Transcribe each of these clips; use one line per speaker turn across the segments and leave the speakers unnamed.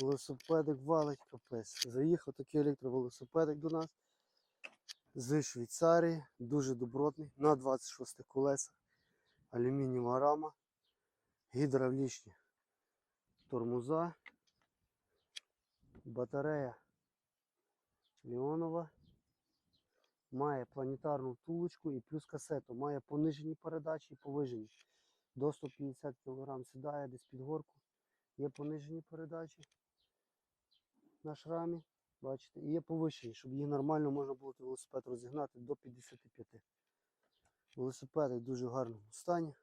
Велосипедик валить капець. Заїхав такий електровелосипедик до нас з Швейцарії. Дуже добротний. На 26 колесах. Алюмінієва рама. Гідравлічні тормоза. Батарея Леонова. Має планетарну втулочку і плюс касету. Має понижені передачі і повижені. До 150 кг сідає десь під горку. Є понижені передачі на шрамі. Бачите, і є повищені, щоб їх нормально можна було велосипед розігнати до 55. Велосипед в дуже гарному стані.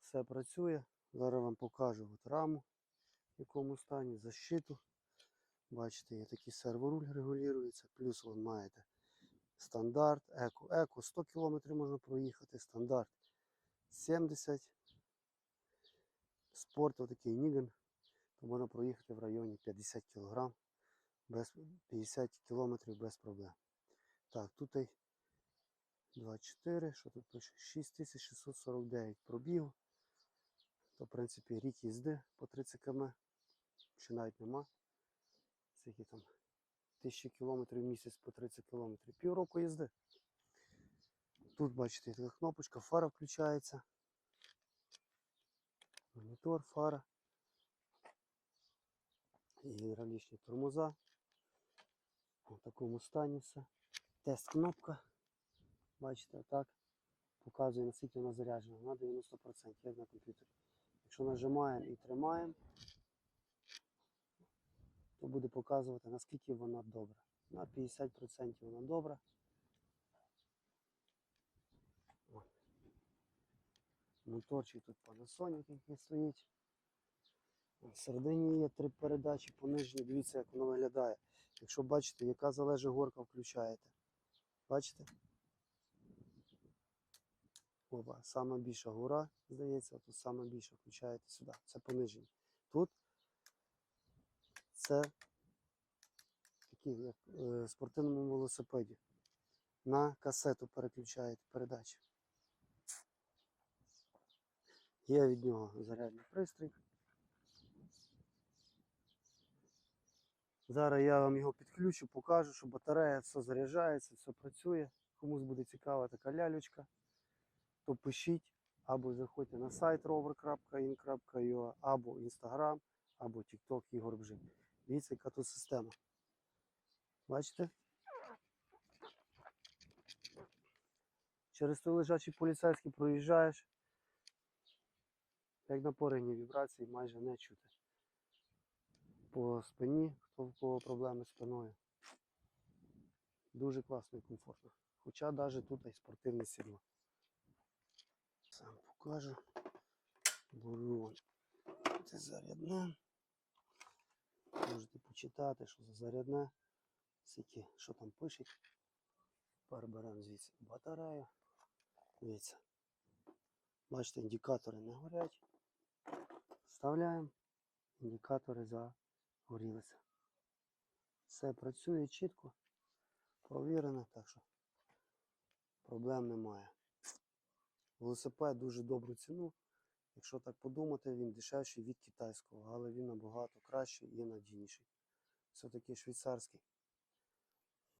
Все працює. Зараз вам покажу от раму, в якому стані, защиту. Бачите, є такий серворуль регулюється, плюс ви маєте стандарт, еко. Еко 100 км можна проїхати, стандарт 70. Спорт отакий Ніген, то можна проїхати в районі 50 кг, без 50 км без проблем. Так, тут 24, що тут пише? 6649 пробігу. То, в принципі, рік їзди по 30 км. Чи навіть нема. Скільки там 1000 км в місяць по 30 км. Півроку їзди. Тут, бачите, така кнопочка, фара включається. Монітор, фара. І гідравлічні тормоза. В такому стані все. Тест кнопка. Бачите, так. Показує, наскільки вона заряджена. На 90%, як на комп'ютері. Якщо нажимаємо і тримаємо, то буде показувати, наскільки вона добра. На 50% вона добра. Моторчик тут Panasonic, який стоїть. Всередині є три передачі понижені. Дивіться, як воно виглядає. Якщо бачите, яка залежить горка, включаєте. Бачите? Опа, сама більша гора, здається, тут сама більша включаєте сюди. Це понижені. Тут це такі, як е, в спортивному велосипеді. На касету переключаєте передачі. Є від нього зарядний пристрій. Зараз я вам його підключу, покажу, що батарея все заряджається, все працює. Комусь буде цікава така лялючка, то пишіть або заходьте на сайт rover.in.ua, або Instagram, або TikTok Ігор Бжик. Дивіться, яка тут система. Бачите? Через той лежачий поліцейський проїжджаєш, як на поригні вібрації майже не чути. По спині, хто в кого проблеми з спиною. Дуже класно і комфортно. Хоча навіть тут і спортивне сідло. Сам покажу. Беру це зарядне. Можете почитати, що за зарядне. Скільки, що там пишуть. Тепер беремо звідси батарею. Дивіться. Бачите, індикатори не горять. Вставляємо. Індикатори загорілися. Все працює чітко, провірено, так що проблем немає. Велосипед дуже добру ціну. Якщо так подумати, він дешевший від китайського, але він набагато кращий і надійніший. Все-таки швейцарський.